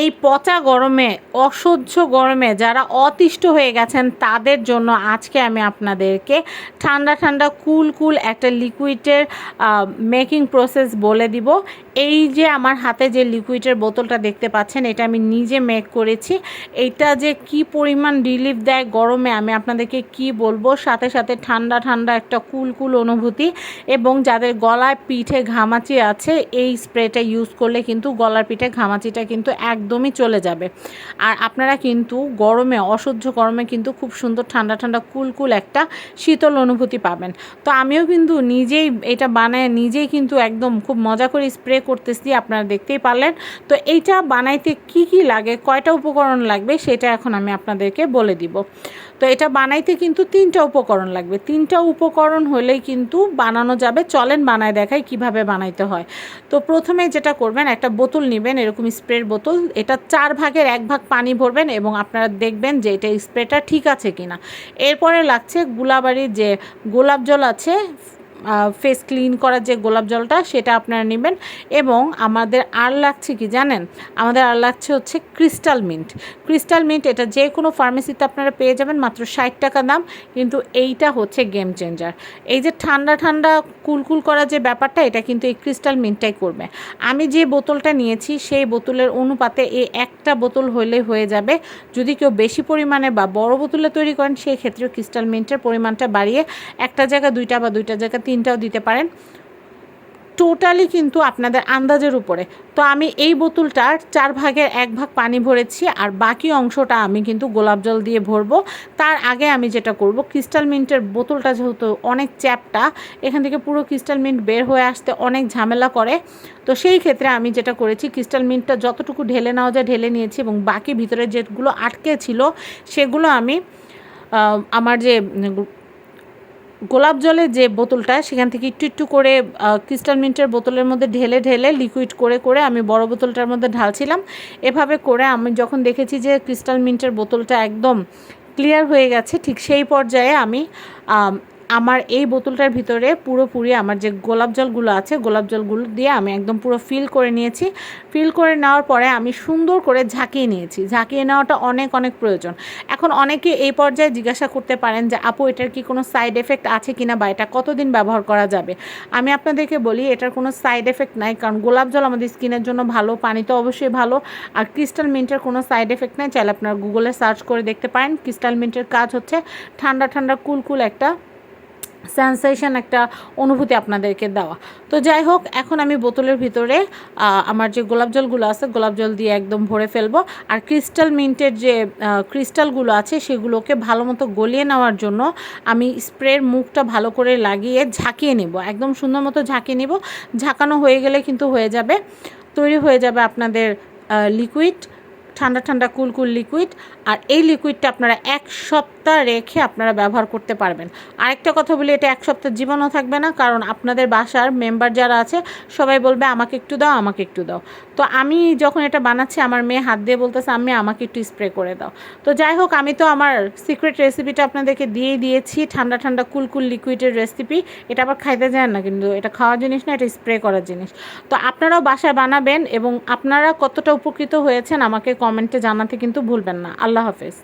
এই পচা গরমে, অসহ্য গরমে যারা অতিষ্ঠ হয়ে গেছেন তাদের জন্য আজকে আমি আপনাদেরকে ঠান্ডা ঠান্ডা কুল কুল একটা লিকুইডের মেকিং প্রসেস বলে দিব। এই যে আমার হাতে যে লিকুইডের বোতলটা দেখতে পাচ্ছেন, এটা আমি নিজে মেক করেছি। এইটা যে কি পরিমাণ রিলিফ দেয় গরমে, আমি আপনাদেরকে কি বলব? সাথে সাথে ঠান্ডা ঠান্ডা একটা কুল কুল অনুভূতি এবং যাদের গলায় পিঠে ঘামাচি আছে, এই স্প্রেটা ইউজ করলে কিন্তু গলার পিঠে ঘামাচিটা কিন্তু একদমই চলে যাবে। আর আপনারা কিন্তু গরমে, অসহ্য গরমে কিন্তু খুব সুন্দর ঠান্ডা ঠান্ডা কুলকুল কুল একটা শীতল অনুভূতি পাবেন। তো আমিও কিন্তু নিজেই এটা বানায়, নিজেই কিন্তু একদম খুব মজা করে স্প্রে করতেছি, আপনারা দেখতেই পারলেন। তো এইটা বানাইতে কি কি লাগে, কয়টা উপকরণ লাগবে, সেটা এখন আমি আপনাদেরকে বলে দিব। তো এটা বানাইতে কিন্তু তিনটা উপকরণ লাগবে। তিনটা উপকরণ হলেই কিন্তু বানানো যাবে। চলেন বানায় দেখাই কীভাবে বানাইতে হয়। তো প্রথমে যেটা করবেন, একটা বোতল নেবেন, এরকম স্প্রের বোতল। এটা চার ভাগের এক ভাগ পানি ভরবেন এবং আপনারা দেখবেন যে এটা স্প্রেটা ঠিক আছে কিনা। এরপরে লাগছে গুলাবাড়ির যে গোলাপ জল আছে ফেস ক্লিন করার যে গোলাপ জলটা, সেটা আপনারা নেবেন। এবং আমাদের আর লাগছে কি জানেন? আমাদের আর লাগছে হচ্ছে ক্রিস্টাল মিন্ট ক্রিস্টাল মিন্ট এটা যে কোনো ফার্মেসিতে আপনারা পেয়ে যাবেন মাত্র ষাট টাকা দাম, কিন্তু এইটা হচ্ছে গেম চেঞ্জার এই যে ঠান্ডা ঠান্ডা কুলকুল করা যে ব্যাপারটা, এটা কিন্তু এই ক্রিস্টাল মিন্টটাই করবে। আমি যে বোতলটা নিয়েছি, সেই বোতলের অনুপাতে এই একটা বোতল হলে হয়ে যাবে। যদি কেউ বেশি পরিমাণে বা বড় বোতলে তৈরি করেন, সেই ক্ষেত্রে ক্রিস্টাল মিন্টের পরিমাণটা বাড়িয়ে একটা জায়গা দুইটা বা দুইটা জায়গা তিনটাও দিতে পারেন। টোটালি কিন্তু আপনাদের আন্দাজের উপরে। তো আমি এই বোতলটার চার ভাগের এক ভাগ পানি ভরেছি আর বাকি অংশটা আমি কিন্তু গোলাপ জল দিয়ে ভরবো। তার আগে আমি যেটা করব ক্রিস্টাল মিন্টের বোতলটা যেহেতু অনেক চ্যাপটা, এখান থেকে পুরো ক্রিস্টাল মিন্ট বের হয়ে আসতে অনেক ঝামেলা করে। তো সেই ক্ষেত্রে আমি যেটা করেছি ক্রিস্টাল মিন্টটা যতটুকু ঢেলে নেওয়া যায় ঢেলে নিয়েছি এবং বাকি ভিতরে যেগুলো আটকে ছিল, সেগুলো আমি আমার যে গোলাপ জলের যে বোতলটা, সেখান থেকে একটু একটু করে ক্রিস্টাল মিন্টের বোতলের মধ্যে ঢেলে ঢেলে লিকুইড করে করে আমি বড় বোতলটার মধ্যে ঢালছিলাম। এভাবে করে আমি যখন দেখেছি যে ক্রিস্টাল মিন্টের বোতলটা একদম ক্লিয়ার হয়ে গেছে, ঠিক সেই পর্যায়ে আমি আমার এই বোতলটার ভিতরে পুরোপুরি আমার যে গোলাপ জলগুলো আছে, গোলাপ জলগুলো দিয়ে আমি একদম পুরো ফিল করে নিয়েছি। ফিল করে নেওয়ার পরে আমি সুন্দর করে ঝাঁকিয়ে নিয়েছি। ঝাঁকিয়ে নেওয়াটা অনেক অনেক প্রয়োজন। এখন অনেকে এই পর্যায়ে জিজ্ঞাসা করতে পারেন যে, আপু, এটার কি কোনো সাইড এফেক্ট আছে কিনা বা এটা কতদিন ব্যবহার করা যাবে? আমি আপনাদেরকে বলি, এটার কোনো সাইড এফেক্ট নাই। কারণ গোলাপ জল আমাদের স্কিনের জন্য ভালো, পানি তো অবশ্যই ভালো। আর ক্রিস্টাল মিন্টের কোনো সাইড এফেক্ট নাই। চাইলে আপনার গুগলে সার্চ করে দেখতে পারেন। ক্রিস্টাল মিন্টের কাজ হচ্ছে ঠান্ডা ঠান্ডা, কুলকুল একটা সেন্সেশন একটা অনুভূতি আপনাদেরকে দেওয়া। তো যাই হোক, এখন আমি বোতলের ভিতরে আমার যে গোলাপ জলগুলো আছে, গোলাপ জল দিয়ে একদম ভরে ফেলব। আর ক্রিস্টাল মিন্টের যে ক্রিস্টালগুলো আছে, সেগুলোকে ভালো মতো গলিয়ে নেওয়ার জন্য আমি স্প্রের মুখটা ভালো করে লাগিয়ে ঝাঁকিয়ে নেব। একদম সুন্দর মতো ঝাঁকিয়ে নেব। ঝাঁকানো হয়ে গেলে কিন্তু হয়ে যাবে। তৈরি হয়ে যাবে আপনাদের লিকুইড ঠান্ডা ঠান্ডা কুল কুল লিকুইড আর এই লিকুইডটা আপনারা এক সপ্তাহ রেখে আপনারা ব্যবহার করতে পারবেন। আরেকটা কথা বলি, এটা এক সপ্তাহ জীবনও থাকবে না, কারণ আপনাদের বাসার মেম্বার যারা আছে, সবাই বলবে, আমাকে একটু দাও, আমাকে একটু দাও। তো আমি যখন এটা বানাচ্ছি, আমার মেয়ে হাত দিয়ে বলতেছে আমি আমাকে একটু স্প্রে করে দাও। তো যাই হোক, আমি তো আমার সিক্রেট রেসিপিটা আপনাদেরকে দিয়েই দিয়েছি, ঠান্ডা ঠান্ডা, কুল কুল লিকুইডের রেসিপি এটা আবার খাইতে যায় না, কিন্তু এটা খাওয়ার জিনিস না, এটা স্প্রে করার জিনিস। তো আপনারাও বাসায় বানাবেন এবং আপনারা কতটা উপকৃত হয়েছেন, আমাকে কমেন্টে জানাতে কিন্তু ভুলবেন না। আল্লাহ হাফেজ।